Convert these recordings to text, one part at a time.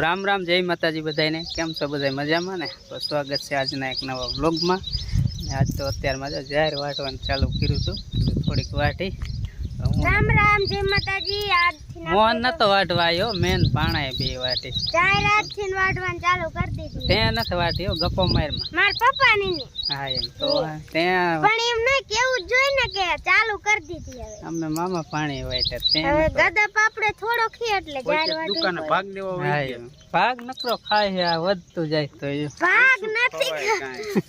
રામ રામ, જય માતાજી બધાને કેમ છો બધા મજામાં ને? તો સ્વાગત છે આજના એક નવા વ્લોગમાં ને આજ તો અત્યારમાં જાહેર વાટવાનું ચાલુ કર્યું હતું. થોડીક વાટી રામ રામ જય માતાજી. આજથી મોહન નતો વાટવાયો મેન પાણાએ બે વાટી ચાર રાતથી વાટવાનું ચાલુ કરી દીધું. તે નથી વાટ્યો ગપ્પો મારમાં. માર પપ્પા ની. હા એમ તો તે પણ એમ ન કેવું જોઈ ને કે ચાલુ કરી દીધી હવે. અમને મામા પાણી વાટે તે હવે ગદા પાપડે થોડો ખી એટલે જાર વાટવું ભાગ હા હોય ભાગ નકરો ખાય છે આ વધતું જાય તો ભાગ નથી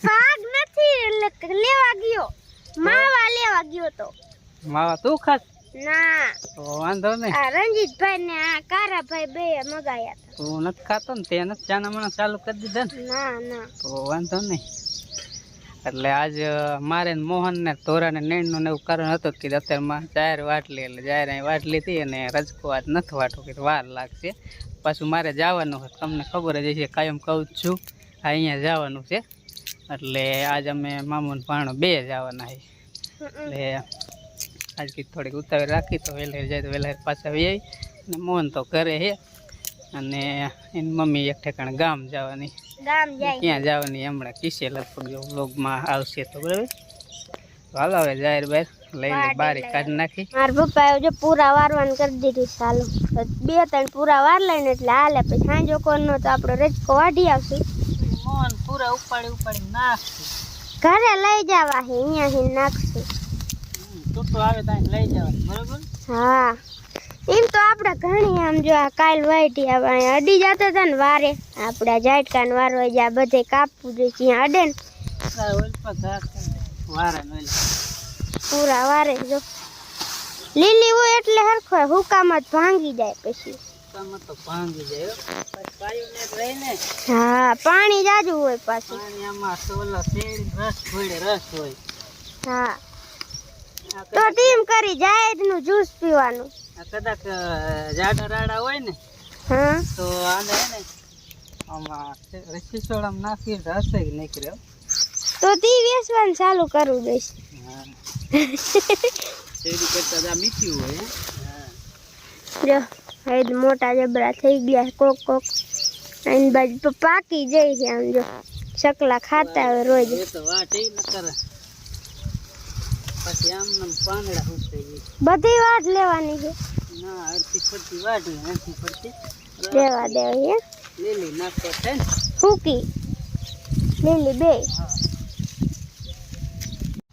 ભાગ નથી એટલે લેવા ગયો. માવા લેવા ગયો તો. માવા તું ખાસ? ના. વાંધો નહીં. આ રંજીતભાઈ ને આ કારાભાઈ બે મગાયા તું નથી ખાતો ને તે નથી ચાના ચાલુ કરી દીધા ને. ના ના. તો વાંધો નહીં. એટલે આજ મારે મોહન ને તોરા ને નેણનું એવું કારણ હતું કે અત્યારમાં જાહેર વાટલી એટલે જાહેર અહીં વાટલી હતી અને રજકો આજ નથી વાટવું કે વાર લાગશે. પાછું મારે જવાનું હોય તમને ખબર જ છે કાયમ કહું છું હા અહીંયા જવાનું છે. એટલે આજ અમે મામુન ભાણો બે જવાના છે. એટલે આજ થોડીક ઉતાવળ રાખી તો વહેલા જાય તો વહેલા પાછા આવી અને મોહન તો ઘરે છે. અને એની મમ્મી એક ઠેકાણે ગામ જવાની. ક્યાં જવાની હમણાં કિસે લગભગ જો વ્લોગમાં આવશે તો બરાબર. હાલો હવે જાહેર બહાર લઈને લઈ બારી કાઢી નાખી. મારા પપ્પાએ જો પૂરા વારવાનું કરી દીધું ચાલો બે ત્રણ પૂરા વાર લઈને એટલે હાલે પછી સાંજો કોનો તો આપણે રજકો વાઢી આવશું. મોહન પૂરા ઉપાડી ઉપાડી નાખશું. ઘરે લઈ જવા અહીંયા નાખશું. તૂટો આવે ત્યાં લઈ જવાનું બરોબર? હા. એમ તો આપણે ઘણી આમ જો આ કાલ વાઈટી આવે અહીં અડી જતા હતા ને વારે. આપણે જાટકાન ઝાટકાને વારો જ્યાં બધે કાપવું જોઈએ ત્યાં અડે ને આ પર. વારે પૂરા વારે જો લીલી હોય એટલે હરખો હોય હુકામાં જ ભાંગી જાય પછી. જાય હો. પાણી જાજુ હોય પાછું. પાણી આમાં રસ હોય રસ હોય. હા. આ તો ટીમ કરી જાહેરનું જ્યુસ પીવાનું. કદાચ જાડા રાડા હોય ને હા. તો આને ને આમાં રસીસોડામાં નાખી રસે નીકળ્યો તો તી વેચવાનું ચાલુ કરવું દઈશ. હા. શેરડી કરતા જા મીઠી હોય હા. જો હવે મોટા જબરા થઈ ગયા કોક કોક. એની બાજુ તો પાકી જાય છે આમ જો ચકલા ખાતા હોય રોજ. એ તો વાટ એ ન કરે. પછી આમ પાંદડા ઉઠે બધી વાત લેવાની છે. ના અડધી ફરતી વાટી અડધી ફરતી. લેવા દેવી લીલી નાખતો છે ને. ફૂકી. લીલી બે.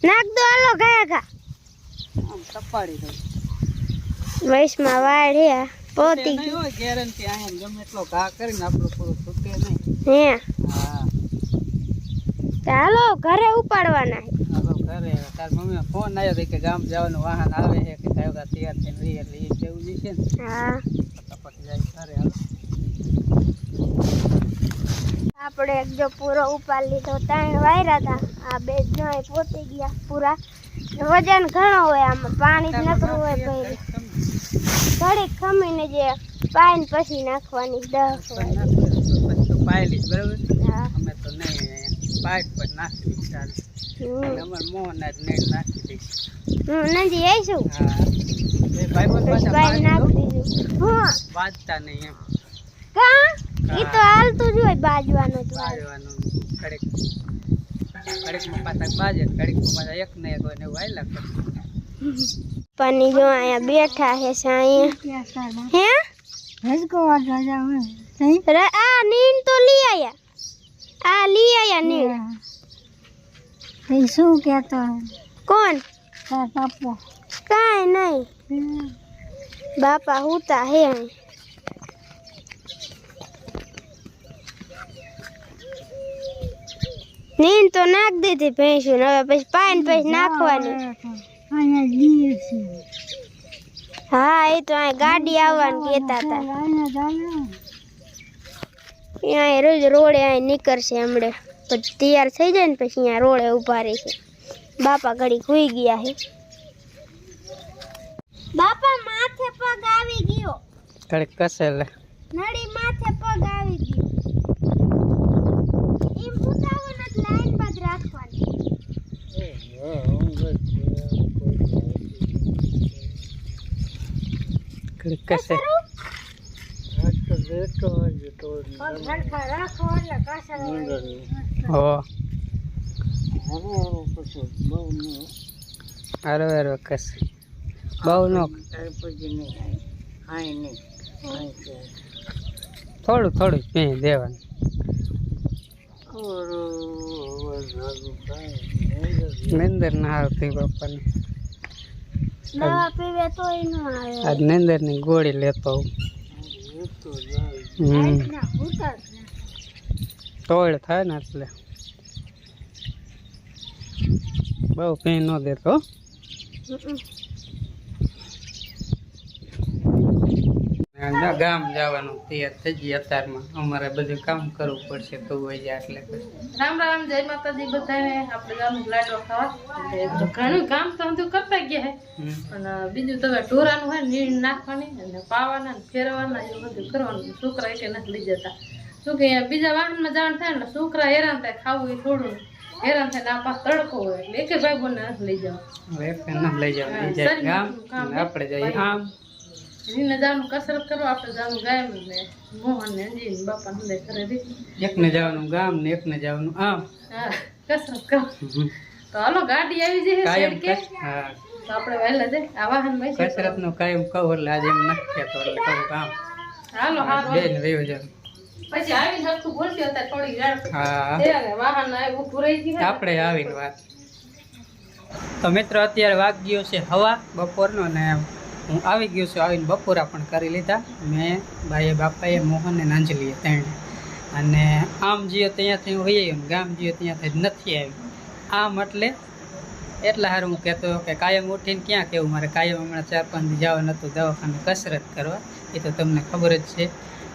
નાખ દો હાલો ગયા ઘા આમ કપાડી દઉં. વૈશમાં વાળ હે પોતી. ગેરંટી અહીંયા ગમે એટલો ઘા કરીને આપણો પૂરો છૂટે નહીં. હે. હા. ચાલો ઘરે ઉપાડવાના ઘરે તાર મમ્મી ફોન આવ્યો હતો કે ગામ જવાનું વાહન આવે છે કે તારે તૈયાર થઈને રહી એટલે એ જેવું નહીં છે ને? હા. ફટાફટ જાય સારે હાલો. આપણે એક જો પૂરો ઉપાડ લીધો ત્રણ વાયરા હતા આ બે જણા પોતી ગયા પૂરા. વજન ઘણો હોય આમાં પાણી જ નકરું હોય પહેલું ઘડીક ખમીને જે પાઈને પછી નાખવાની દસ હોય પાયેલી બરાબર? અમે તો નહીં પાઇપ પર નાખી ચાલે. અમારે મોહન જ નહીં નાખી દઈશ હું. નથી આવીશું હા ભાઈ બોલ નાખી દીધું હા વાંચતા નહીં એમ. કા? એ તો હાલતું જ હોય બાજવાનું જ બાજવાનું કડક કડકમાં પાછા બાજે કડકમાં પાછા એક ને એક હોય ને કરે. જો અહીંયા બેઠા હે? સાયા હે રે- આ નીન તો લઈ આયા. આ લઈ આયા શું કેતો કોણ? તાર કાંઈ નહીં. બાપા હુતા હે. નીણ તો નાખ દીધી ભેંસું હવે પછી પાઈને પછી નાખવાની. હા એ તો અહીં ગાડી આવવાની કહેતા હતા. અહીંયા રોજ રોડે અહીં નીકળશે હમણે. પછી તૈયાર થઈ જાય ને પછી અહીંયા રોડે ઊભા રહેશે બાપા ઘડી ખુઈ ગયા છે. બાપા માથે પગ આવી ગયો. કડક કસે લે. નડી માથે પગ આવી ગયો. એમ ઉતાવો નથી લાઈન બાદ રાખવાની. કડક કસે. કરું? સરખા રાખો એટલે કાસર હો હારો હારો કસ. બહુ નો થોડું થોડું જ પી દેવાનું. નિંદર ના આવતી બાપાને. આજ નિંદરની ગોળી લેતો આવું. હમ. તોડ થાય ને એટલે. બહુ કઈ ન દેતો ગામ જવાનું તૈયાર થઈ ગઈ અત્યારમાં. અમારે બધું કામ કરવું પડશે તો હોય જાય એટલે પછી. રામ રામ જય માતાજી બધાને. આપણે ગામ લાડો ખાવા. ઘણું કામ તો બધું કરતા ગયા હે. અને બીજું તો હવે ઢોરાનું હોય નીર નાખવાની અને પાવાના ફેરવાના એ બધું કરવાનું. છોકરા એટલે નથી લઈ જતા. શું કે બીજા વાહનમાં જવાનું થાય ને છોકરા હેરાન થાય ખાવું એ થોડું. હેરાન થાય ને આ પાસ તડકો હોય એટલે એકે ભાઈ બોને નથી લઈ જવા હવે એક ન લઈ જવાનું એ જાય ગામ અને આપણે જઈએ આમ રીને જવાનું કસરત કરો આપણે જવાનું ગાયમ ને મોહન ને અંજી ને બાપા ને ઘરે રહી એકને જવાનું ગામ ને એકને જવાનું આમ. હા કસરત કરો. હમ. તો હાલો ગાડી આવી જશે કાયમ શેડ કે? કસ- હા. તો આપણે વહેલા જઈ આ વાહનમાં છે કસરતનું કાયમ કહું એટલે આજે એમ નથી કહેતો એટલે કહું કામ હાલો હારો બેન વયું જવાનું પછી આવીને હરખું બોલતી હતા થોડી વાહન આવ્યું ઊભું રહી ગયું આપણે આવીને વાત. તો મિત્રો અત્યારે વાગ્યો છે હવા બપોરનો ને હું આવી ગયો છું આવીને બપોરા પણ કરી લીધા. મેં ભાઈએ બાપાએ મોહન ને ત્રણે. અને આમ જીઓ ત્યાંથી હું વહી આવ્યો ગામ જીઓ ત્યાંથી નથી આવી આમ એટલે એટલા હારું હું કહેતો કે કાયમ ઉઠીને ક્યાં કેવું? મારે કાયમ હમણાં ચાર પાંચ દી નહોતું હતું દવાખાને કસરત કરવા. એ તો તમને ખબર જ છે.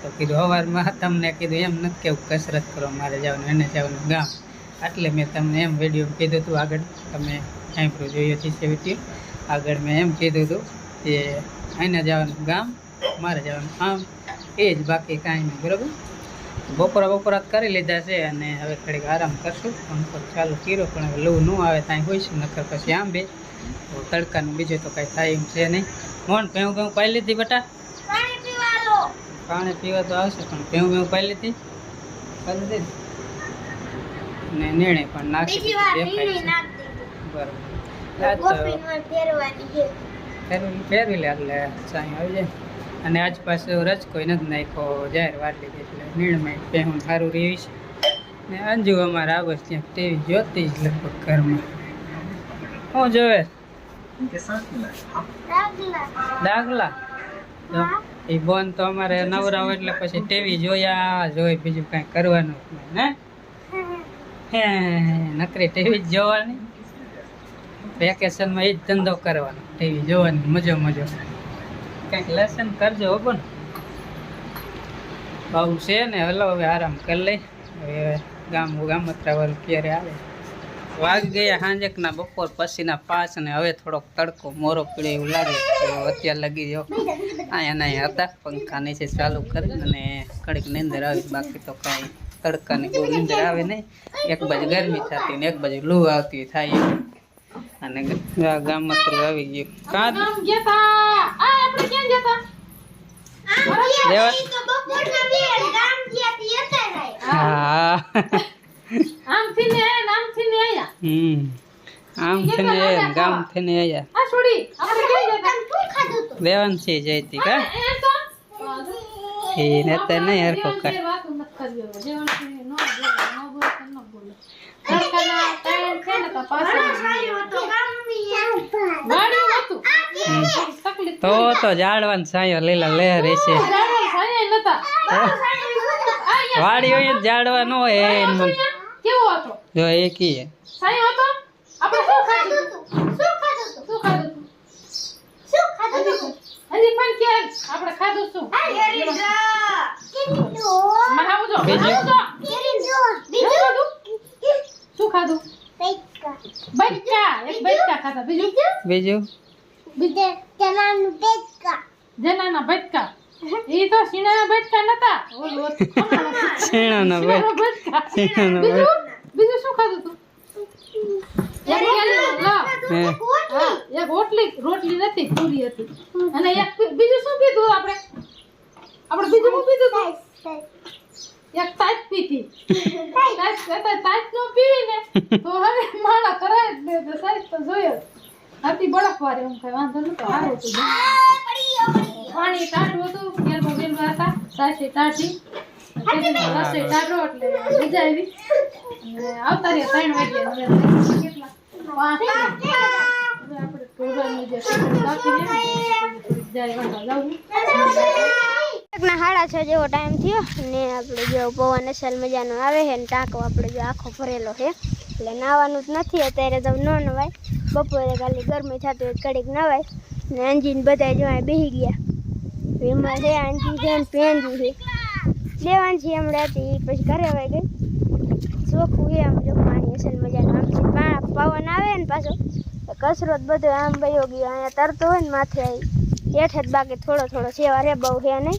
તો કીધું સવારમાં તમને કીધું, એમ નથી કેવું કસરત કરો, મારે જવાનું, એને જવાનું, ગામ. એટલે મેં તમને એમ વીડિયો કીધું હતું આગળ, તમે સાંભળ્યું જોયું છે વીડિયો આગળ મેં એમ કીધું હતું કે એને જવાનું ગામ, મારે જવાનું આમ, એ જ બાકી કાંઈ નહીં, બરાબર? બપોરા બપોરા કરી લીધા છે અને હવે થોડીક આરામ કરશું. પંખો ચાલુ કર્યો, પણ હવે લવું ન આવે ત્યાં હોઈશું, નકર પછી આમ બે. તડકાનું બીજું તો કાંઈ થાય એમ છે નહીં. મોન કયું કયું પાઈ લીધી બેટા? પાણી પીવા તો આવશે પણ ભેવું ભેવું પહેલેથી લીધી. પાઈ ને નીણે પણ નાખી બીજી દેખાય છે. બરાબર. દીધી ફેરવી લે એટલે ચાઈ આવી જાય. અને આજ પાછું રજકોઈ નથી નાખ્યો જાહેર વાર લીધી એટલે પહેવું સારું રહ્યું છે. ને અંજુ અમારે આવે છે ત્યાં ટીવી જોતી જ લગભગ ઘરમાં. શું જોવે? દાખલા એ બોન તો અમારે નવરા હોય એટલે પછી ટીવી જોયા, જોઈ બીજું કાંઈ કરવાનું ને? હે, નકરી ટીવી જ જોવાની? વેકેશનમાં એ જ ધંધો કરવાનો, ટીવી જોવાની, મજો મજો. કંઈક લેસન કરજો, હો પણ બહુ છે ને, હલો, હવે આરામ કરી લઈ. હવે ગામ ગામત્રા વાળું ક્યારે આવે? વાગ ગયા સાંજકના બપોર પછીના પાંચ ને હવે થોડોક તડકો મોરો પીડે એવું લાગે તો અત્યારે લગી જો અહીંયા ના હતા. પંખા નીચે ચાલુ કરી અને કડીક નીંદર આવી. બાકી તો કાંઈ તડકાની બહુ નીંદર આવે નહીં. એક બાજુ ગરમી થતી ને એક બાજુ લૂ આવતી થાય અને ગામમાં થોડું આવી ગયું. કાં ગામ ગયા તા આ આપણે ક્યાં ગયા તા દેવા ઈ તો બપોરના બે. ગામ ગયા તી અત્યારે. હા. આમથી ને આયા ને આમથી ને આયા હમ. આમ થઈને ને ગામ થઈને ને અહીંયા આ છોડી. આપણે ક્યાં ગયા તા ખાધું તું? દેવાન છે જયતી કા એ નો બોલે નો બોલે તો નો છે ને તો તો ગામની વાડી હતું હમ. તકલીફ તો તો જાળવાન સાયો લીલા લહેર છે વાડી હોય જ જાડવા ન હોય કેવો હતો? જો એ કીએ સાઈ હતો? આપણે શું ખાધું શું ખાધું તું શું ખાધું શું ખાધું હજી પણ ક્યાં આપણે ખાધું શું? માં આવું જો? બીજું? આવું જો? બીજું શું ખાધું? શું ખાધું? પેચકા બટકા એક બટકા ખાધા. બીજું? બીજું? બીજે? જનાનું પેચકા જનાના બટકા તો નતા. ઓલું બીજું? બીજું શું ખાધું તું? એક એક રોટલી. રોટલી. નથી પૂરી હતી. અને એક બીજું શું પીધું આપણે? આપણે બીજું શું પીધું એક તાજ પીધી. તાજ તાજ નો પીવી ને તો હવે મારા કરાય જ નહીં તો સાહેબ તો જોયો. હતી બળફ વારે હું કઈ વાંધો નતો સારું તો પાણી ટાઢું હતું ગેલમાં ગેલમાં હતા સાસી ટાઢી રસોઈ ટાઢો એટલે મજા આવી. આવતા રહ્યા ત્રણ વાગ્યા કેટલા? પાંચ. આપણે જે જાય વાંધા ના સાડા છ જેવો ટાઈમ થયો. ને આપણે જો પવન અસલ મજાનો આવે છે ને ટાંકો આપણે જો આખો ભરેલો છે. એટલે નાવાનું જ નથી અત્યારે તો ન નવાય બપોરે ખાલી ગરમી થતી હોય કડીક નવાય ને આંજીને બધા જો બેસી ગયા. એમાં છે આંજી છે. પેંજી છે દેવાંશી હમણાં હતી પછી ઘરે આવી ગઈ. ચોખ્ખું એ આમ પાણી અસલ મજાનું. આમથી પા- પવન આવે ને પાછો કસરત બધો આમ ભયો ગયો. અહીંયા તરતો હોય ને માથે આવી હેઠ જ બાકી થોડો થોડો સેવા રે, બહુ હે નહીં.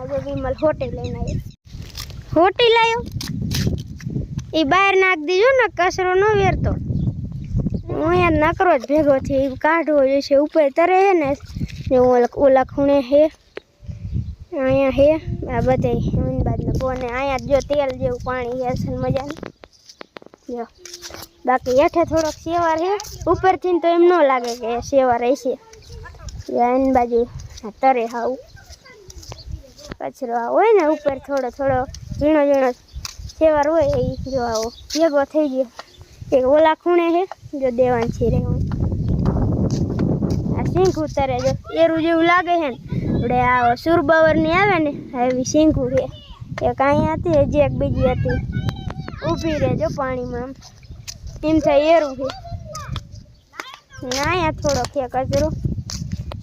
આજે વિમલ હોટી લઈને આવ્યો. હોટી લાવ્યો એ બહાર નાખ દીજો ને, કચરો ન વેરતો. હું અહીંયા નકરો જ ભેગો થઈ કાઢવો જોઈશે. ઉપર તરે હે ને ઓલા ખૂણે હે. અહીંયા હે, આ બધે અમદાવાદનો કોને? અહીંયા જો તેલ જેવું પાણી છે અસલ મજાનું. જો. બાકી હેઠે થોડોક સેવાર છે ઉપરથી તો એમ ન લાગે કે સેવા રહેશે. એની બાજુ તરે હાવ. કચરો હોય ને, ઉપર થોડો થોડો ઝીણો ઝીણો સેવાર હોય એ જો આવો. ભેગો થઈ ગયો. એક ઓલા ખૂણે છે જો દેવાન છે રહેવાનું આ સિંક ઉતરે જો, એરું જેવું લાગે છે ને. આપણે આ સુરબાવરની આવે ને એવી સિંકું છે એક અહીંયા હતી, હજી એક બીજી હતી. ઊભી રહે જો પાણીમાં આમ. એમ થાય એરું છે ને અહીંયા થોડો છે કચરો.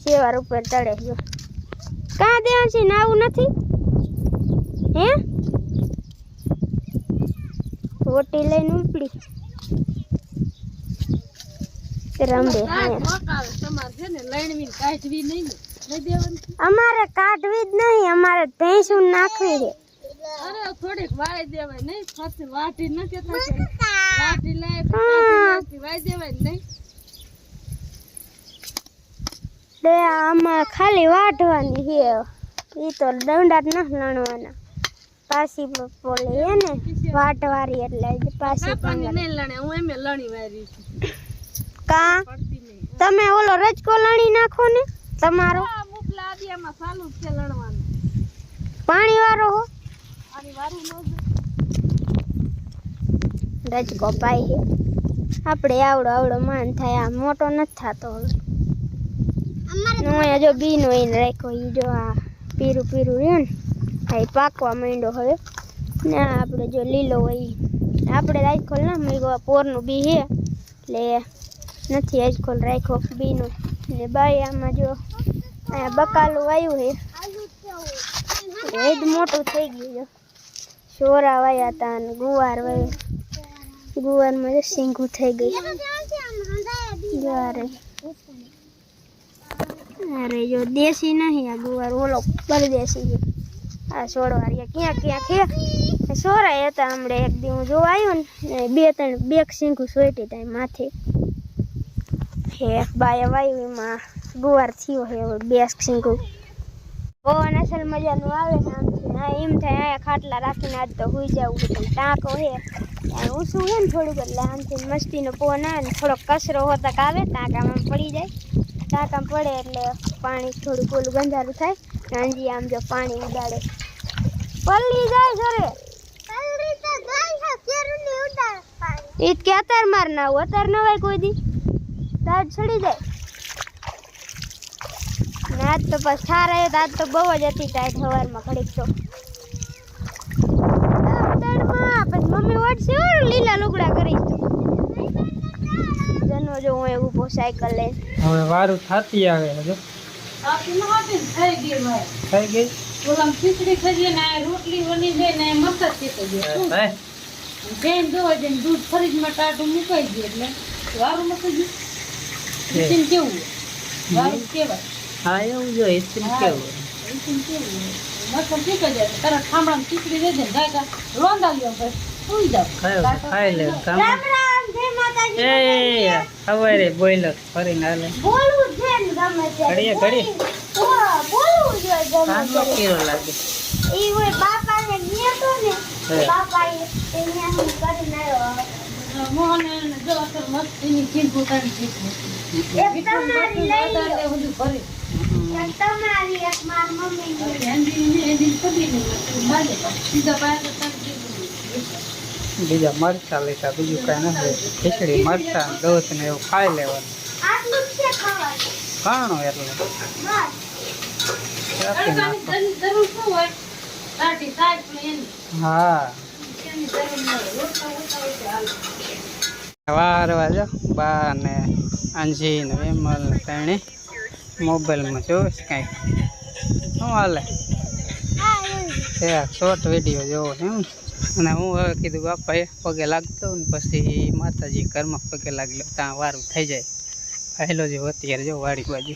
સેવાર ઉપર તળે જો. કાં દેવાનું છે નાવું નથી? હે? રોટી લઈને ઉપડી. ને દેવાની. અમારે કાઢવી જ નહીં અમારે ભેંસું નાખવી છે. અરે થોડીક વાળી દેવાય નહીં ફરતી વાટી ન કેતા વાટી લઈ હા. દેવાય નહીં. તે આમાં ખાલી વાઢવાની છે. એ તો દંડા જ નથી લણવાના. પાછી પોલી હે ને વાટવારી એટલે પાછી કાપવાની નહીં લણે હું એમે લણી વારી છું. કા? તમે ઓલો રજકો લણી નાખો ને તમારો. પાણી વાળો હો. રજકો પાઈ છે આપણે આવડો આવડો માન થાય આ મોટો નથી થતો હવે. હું જો બીનો એને રાખ્યો એ જો આ પીરું પીરું રહ્યું ને આ ઈ પાકવા માંડ્યો હવે. ને આપણે જો લીલો હોય. આપણે રાખો ના મેં પોરનું બી છે એટલે નથી આજકોલ રાખ્યો, બીનું ને બાઈ આમાં જો, અહીંયા બકાલું આવ્યું એ જ મોટું થઈ ગયું જો સોરા વાયા હતા અને ગુવાર વાયો. ગુવારમાં જો સિંગું થઈ ગઈ. અરે અરે જો દેશી નહીં આ ગુવાર, ઓલો પરદેશી છે. આ સોળવારિયા ક્યાં ક્યાં ક્યાં સોરાય હતા હમણાં એક દી. હું જોવા આવ્યો ને, બે ત્રણ, બે સિંગું સોટી ત્યાં માથે. હે બાય વાયુ એમાં ગુવાર થયો હે હવે બે સિંગું પવન અસલ મજાનું આવે ને આમથી હા એમ થાય અહીંયા ખાટલા રાખીને આજ તો હુઈ જવું પણ ટાંકો છે. ઊંચું હોય ને થોડુંક એટલે આમથી મસ્તીનો પવન આવે ને થોડોક કચરો હોતક આવે ટાંકામાં પડી જાય. ટાંકામાં પડે એટલે પાણી થોડુંક ઓલું ગંધારું થાય. ગાંજી આમ જો પાણી ઉડાડે. પલ્લી જાય ઘરે. ઈજ કે અત્યાર માર ના અત્યારે નવાય કોઈ દી. તાજ છડી જાય ને આજ તો પછી થાર આવ્યો તો આજ તો બહુ જ હતી ટાઈટ સવારમાં ઘડીક તો. મમ્મી ઓડશે લીલા લુગડા કરી જનો જો હું એવું ઊભો સાયકલ લે હવે વારું થાતી આવે હજુ થઈ ગઈ થઈ ગઈ? ઓલામ ખીચડી ખાઈએ ને રોટલી બની જાય ને જ થઈ જાય જઈને જોવા જઈને દૂધ ફ્રીજમાં ટાટું મુકાઈ ગયું એટલે વારું મૂકી ગયું. કેવું હોય? કેવાય હા એવું જો હિસ્ટ્રી કેવું કેવું? મસ્ત કેવો મોહન જો અસર મસ્તીની ચીજ પોતાની ચીજ બાજે મરચા લેતા બીજું કઈ નથી ખીચડી મરચા દોસ ને એવું ખાઈ લેવાનું. કાણો એટલે. હા. વાર વાજો બા ને અંજી ને વિમલ ને તેણે મોબાઈલમાં જોઈશ કાંઈ. શું હાલે? તે આ શોર્ટ વીડિયો જોવો છે એમ. અને હું હવે કીધું બાપાએ પગે લાગતો ને પછી માતાજી ઘરમાં પગે લાગી લો ત્યાં વારું થઈ જાય. પહેલો જો અત્યારે જો વાડી બાજુ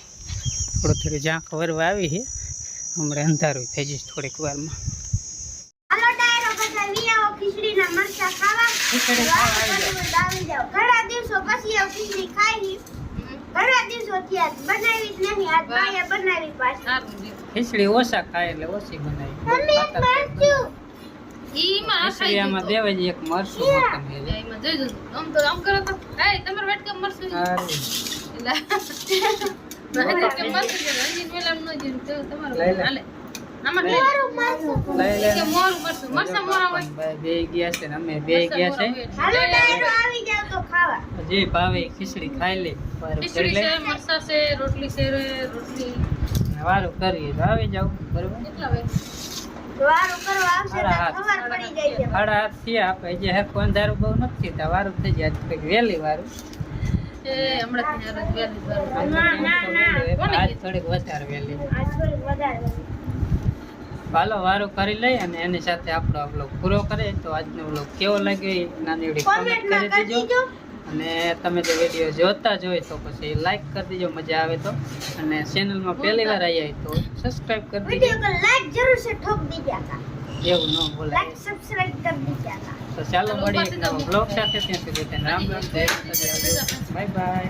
થોડું થોડું ઝાંખ વરવા આવી છે. હમણાં અંધારું થઈ જઈશ થોડીક વારમાં. હાલો ડાયરો ખીચડીના મરચા ખાવા. ખીચડી ખાવા આવી જાઓ. ઘણા દિવસો પછી આ ખીચડી ખાઈ ઘણા દિવસો થયા બનાવી જ નહીં આજ બાએ બનાવી પાછી. ખીચડી ઓછા ખાય એટલે ઓછી બનાવી. મમ્મી એક મરચું આમાં. એક. એમાં જોઈ તો આમ કરો તો. તમારે. એટલે. ન તમારું મરચું કે હોય. ને હાલો. ડાયરો આવી જાવ તો ખાવા. જે ભાવે ખીચડી ખાઈ લે વારું કરી ખીચડી લે. છે, રોટલી છે, રોટલી. વારું કરીએ તો આવી જાવ બરોબર? કેટલા વારું કરવા આવશે તો હાથ. ખબર પડી જાય હાથ થયા આપણે જે હેક અંધારું બહુ નથી થતા વારું થઈ જાય. તો વહેલી વારું. એ હમણાં રજ વહેલી વારું. ના, ના, ના. થોડીક વધારે વહેલી. આ થોડીક વધારે હાલો વારો કરી લઈ અને એની સાથે આપણો વ્લોગ પૂરો કરે. તો આજનો વ્લોગ કેવો લાગ્યો એ નાની કોમેન્ટ કરી દેજો. અને તમે જો વીડિયો જોતા જ હોય તો પછી લાઇક કરી દેજો મજા આવે તો. અને ચેનલમાં પહેલી વાર આવી આવ્યા તો સબસ્ક્રાઇબ કરી દેજો. લાઈક જરૂર છે ઠોક દીજા એવું ન બોલાય. લાઈક સબસ્ક્રાઇબ કરી દીજા તો ચાલો મળીએ એક બ્લોગ સાથે. ત્યાં સુધી રામ રામ જય બાય બાય.